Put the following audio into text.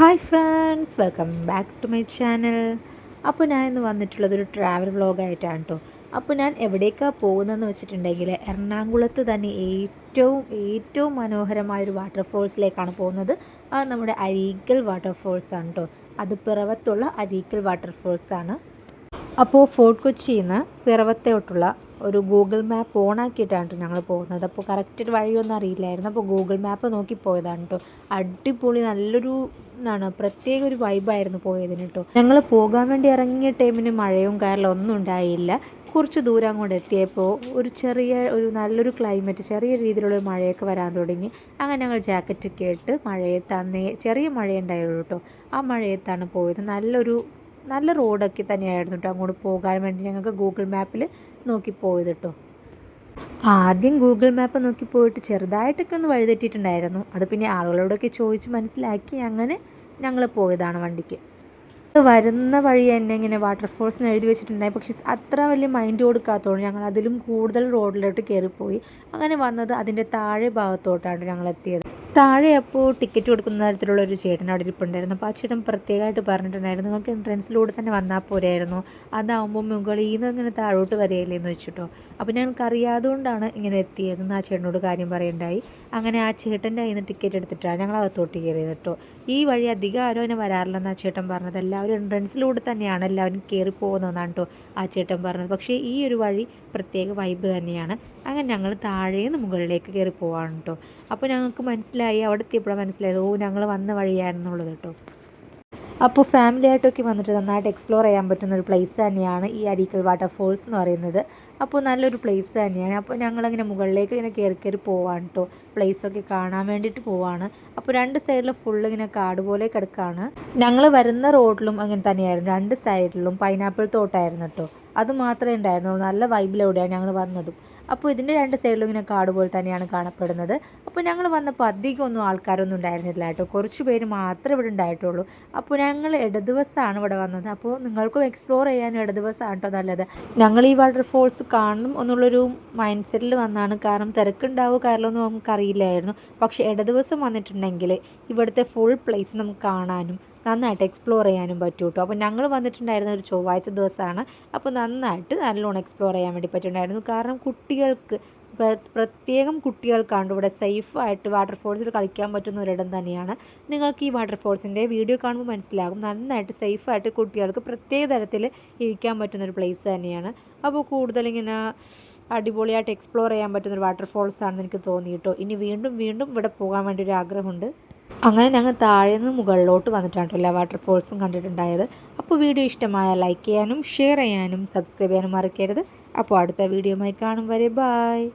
Hi friends welcome back to my channel. അപ്പോൾ ഞാൻ ഇന്ന് വന്നിട്ടുള്ളത് ഒരു ട്രാവൽ വ്ളോഗായിട്ടാണ് കേട്ടോ അപ്പോൾ ഞാൻ എവിടേക്കാണ് പോകുന്നതെന്ന് വെച്ചിട്ടുണ്ടെങ്കിൽ എറണാകുളത്ത് തന്നെ ഏറ്റവും ഏറ്റവും മനോഹരമായ ഒരു വാട്ടർഫോൾസിലേക്കാണ് പോകുന്നത്. അത് നമ്മുടെ അരീക്കൽ വാട്ടർഫോൾസ് ആണ് കേട്ടോ അത് പിറവത്തുള്ള അരീക്കൽ വാട്ടർഫോൾസ് ആണ് അപ്പോൾ ഫോർട്ട് കൊച്ചിയിൽ നിന്ന് പിറവത്തോട്ടുള്ള ഒരു ഗൂഗിൾ മാപ്പ് ഓണാക്കിയിട്ടാണ് കേട്ടോ ഞങ്ങൾ പോകുന്നത്. അപ്പോൾ കറക്റ്റ് വഴിയൊന്നും അറിയില്ലായിരുന്നു. അപ്പോൾ ഗൂഗിൾ മാപ്പ് നോക്കി പോയതാണ് കേട്ടോ. അടിപൊളി നല്ലൊരു എന്താണ് പ്രത്യേക ഒരു വൈബായിരുന്നു പോയതിന് കേട്ടോ. ഞങ്ങൾ പോകാൻ വേണ്ടി ഇറങ്ങിയ ടൈമിന് മഴയും കാരണം ഒന്നും ഉണ്ടായില്ല. കുറച്ച് ദൂരം അങ്ങോട്ട് എത്തിയപ്പോൾ ഒരു ചെറിയ ഒരു നല്ലൊരു ക്ലൈമറ്റ് ചെറിയ രീതിയിലുള്ള മഴയൊക്കെ വരാൻ തുടങ്ങി. അങ്ങനെ ഞങ്ങൾ ജാക്കറ്റ് ജാക്കറ്റൊക്കെ ഇട്ട് മഴയത്താണ് ചെറിയ മഴയുണ്ടായുള്ളൂ കേട്ടോ. ആ മഴയത്താണ് പോയത്. നല്ലൊരു നല്ല റോഡൊക്കെ തന്നെയായിരുന്നു കേട്ടോ അങ്ങോട്ട് പോകാൻ വേണ്ടി ഞങ്ങൾക്ക് ഗൂഗിൾ മാപ്പിൽ നോക്കി പോയത് കേട്ടോ ആദ്യം ഗൂഗിൾ മാപ്പ് നോക്കി പോയിട്ട് ചെറുതായിട്ടൊക്കെ ഒന്ന് വഴിതെറ്റിയിട്ടുണ്ടായിരുന്നു. അത് പിന്നെ ആളുകളോടൊക്കെ ചോദിച്ച് മനസ്സിലാക്കി അങ്ങനെ ഞങ്ങൾ പോയതാണ് വണ്ടിക്ക്. അത് വരുന്ന വഴി തന്നെ ഇങ്ങനെ വാട്ടർഫോൾസിന് എഴുതി വെച്ചിട്ടുണ്ടായി. പക്ഷേ അത്ര വലിയ മൈൻഡ് കൊടുക്കാത്തതുകൊണ്ട് ഞങ്ങൾ അതിലും കൂടുതൽ റോഡിലോട്ട് കയറിപ്പോയി അങ്ങനെ വന്നത് അതിന്റെ താഴെ ഭാഗത്തോട്ടാണ് ഞങ്ങൾ എത്തിയത്. താഴെ അപ്പോൾ ടിക്കറ്റ് കൊടുക്കുന്ന തരത്തിലുള്ള ഒരു ചേട്ടൻ അവിടെ ഇരിപ്പുണ്ടായിരുന്നു. അപ്പോൾ ആ ചേട്ടൻ പ്രത്യേകമായിട്ട് പറഞ്ഞിട്ടുണ്ടായിരുന്നു നിങ്ങൾക്ക് എൻട്രൻസിലൂടെ തന്നെ വന്നാൽ പോരായിരുന്നു. അതാവുമ്പോൾ മുകളിൽ നിന്ന് ഇങ്ങനെ താഴോട്ട് വരികയില്ലേ എന്ന് വെച്ചിട്ടോ? അപ്പോൾ ഞങ്ങൾക്ക് അറിയാതുകൊണ്ടാണ് ഇങ്ങനെ എത്തിയതെന്ന് ആ ചേട്ടനോട് കാര്യം പറയണ്ടായി. അങ്ങനെ ആ ചേട്ടന്റെ കയ്യിൽ നിന്ന് ടിക്കറ്റ് എടുത്തിട്ടാണ് ഞങ്ങൾ അകത്തോട്ട് കയറിയത് കേട്ടോ. ഈ വഴി അധികം ആരും അതിനെ വരാറില്ലെന്ന് ആ ചേട്ടൻ പറഞ്ഞത്. എല്ലാവരും എൻട്രൻസിലൂടെ തന്നെയാണ് എല്ലാവരും കയറി പോകുന്നതെന്നാണ് കേട്ടോ ആ ചേട്ടൻ പറഞ്ഞത്. പക്ഷേ ഈ ഒരു വഴി പ്രത്യേക വൈബ് തന്നെയാണ്. അങ്ങനെ ഞങ്ങൾ താഴേന്ന് മുകളിലേക്ക് കയറി പോവാണ് കേട്ടോ. അപ്പോൾ ഞങ്ങൾക്ക് മനസ്സിലായി അവിടെ എത്തിയപ്പോഴാണ് മനസ്സിലായത്. ഓ ഞങ്ങൾ വന്ന വഴിയാണെന്നുള്ളത് കേട്ടോ. അപ്പോൾ ഫാമിലി ആയിട്ടൊക്കെ വന്നിട്ട് നന്നായിട്ട് എക്സ്പ്ലോർ ചെയ്യാൻ പറ്റുന്ന ഒരു പ്ലേസ് തന്നെയാണ് ഈ അരീക്കൽ വാട്ടർഫോൾസ് എന്ന് പറയുന്നത്. അപ്പോൾ നല്ലൊരു പ്ലേസ് തന്നെയാണ്. അപ്പോൾ ഞങ്ങളിങ്ങനെ മുകളിലേക്ക് ഇങ്ങനെ കയറി കയറി പോവാണ് കേട്ടോ. പ്ലേസൊക്കെ കാണാൻ വേണ്ടിയിട്ട് പോവാണ്. അപ്പോൾ രണ്ട് സൈഡിലും ഫുള്ള് ഇങ്ങനെ കാട് പോലെ കിടക്കുകയാണ് ഞങ്ങൾ വരുന്ന റോഡിലും അങ്ങനെ തന്നെയായിരുന്നു. രണ്ട് സൈഡിലും പൈനാപ്പിൾ തോട്ടായിരുന്നു കേട്ടോ. അത് മാത്രമേ ഉണ്ടായിരുന്നുള്ളൂ. നല്ല വൈബിലൂടെയാണ് ഞങ്ങൾ വന്നതും. അപ്പോൾ ഇതിന്റെ രണ്ട് സൈഡിലും ഇങ്ങനെ കാട് പോലെ തന്നെയാണ് കാണപ്പെടുന്നത്. അപ്പോൾ ഞങ്ങൾ വന്നപ്പോൾ അധികം ഒന്നും ആൾക്കാരൊന്നും ഉണ്ടായിരുന്നില്ല കേട്ടോ. കുറച്ച് പേര് മാത്രമേ ഇവിടെ ഉണ്ടായിട്ടുള്ളൂ. അപ്പോൾ ഞങ്ങൾ ഇടദിവസമാണ് ഇവിടെ വന്നത്. അപ്പോൾ നിങ്ങൾക്കും എക്സ്പ്ലോർ ചെയ്യാൻ ഇടദിവസമാണ് കേട്ടോ നല്ലത്. ഞങ്ങൾ ഈ വാട്ടർഫോൾസ് കാണണം എന്നുള്ളൊരു മൈൻഡ് സെറ്റിൽ വന്നാണ്. കാരണം തിരക്കുണ്ടാവുക കാരണമൊന്നും നമുക്കറിയില്ലായിരുന്നു. പക്ഷേ ഇടദിവസം വന്നിട്ടുണ്ടെങ്കിൽ ഇവിടുത്തെ ഫുൾ പ്ലേസ് നമുക്ക് കാണാനും നന്നായിട്ട് എക്സ്പ്ലോർ ചെയ്യാനും പറ്റും കേട്ടോ അപ്പോൾ ഞങ്ങൾ വന്നിട്ടുണ്ടായിരുന്ന ഒരു ചൊവ്വാഴ്ച ദിവസമാണ്. അപ്പോൾ നന്നായിട്ട് നല്ലോണം എക്സ്പ്ലോർ ചെയ്യാൻ വേണ്ടി പറ്റുന്നുണ്ടായിരുന്നു. കാരണം കുട്ടികൾക്ക് പ്രത്യേകം കുട്ടികൾക്കാണ് ഇവിടെ സേഫായിട്ട് വാട്ടർഫോൾസിൽ കളിക്കാൻ പറ്റുന്ന ഒരിടം തന്നെയാണ്. നിങ്ങൾക്ക് ഈ വാട്ടർഫോൾസിന്റെ വീഡിയോ കാണുമ്പോൾ മനസ്സിലാകും. നന്നായിട്ട് സേഫായിട്ട് കുട്ടികൾക്ക് പ്രത്യേക തരത്തിൽ ഇരിക്കാൻ പറ്റുന്ന ഒരു പ്ലേസ് തന്നെയാണ്. അപ്പോൾ കൂടുതലിങ്ങനെ അടിപൊളിയായിട്ട് എക്സ്പ്ലോർ ചെയ്യാൻ പറ്റുന്ന ഒരു വാട്ടർഫോൾസ് ആണെന്ന് എനിക്ക് തോന്നിയിട്ടോ ഇനി വീണ്ടും വീണ്ടും ഇവിടെ പോകാൻ വേണ്ടി ഒരു ആഗ്രഹമുണ്ട്. അങ്ങനെ ഞങ്ങൾ താഴെ നിന്ന് മുകളിലോട്ട് വന്നിട്ടാണ് എല്ലാ വാട്ടർഫോൾസും കണ്ടിട്ടുണ്ടായത്. അപ്പോൾ വീഡിയോ ഇഷ്ടമായ ലൈക്ക് ചെയ്യാനും ഷെയർ ചെയ്യാനും സബ്സ്ക്രൈബ് ചെയ്യാനും മറക്കരുത്. അപ്പോൾ അടുത്ത വീഡിയോയുമായി കാണും വരെ. ബായ്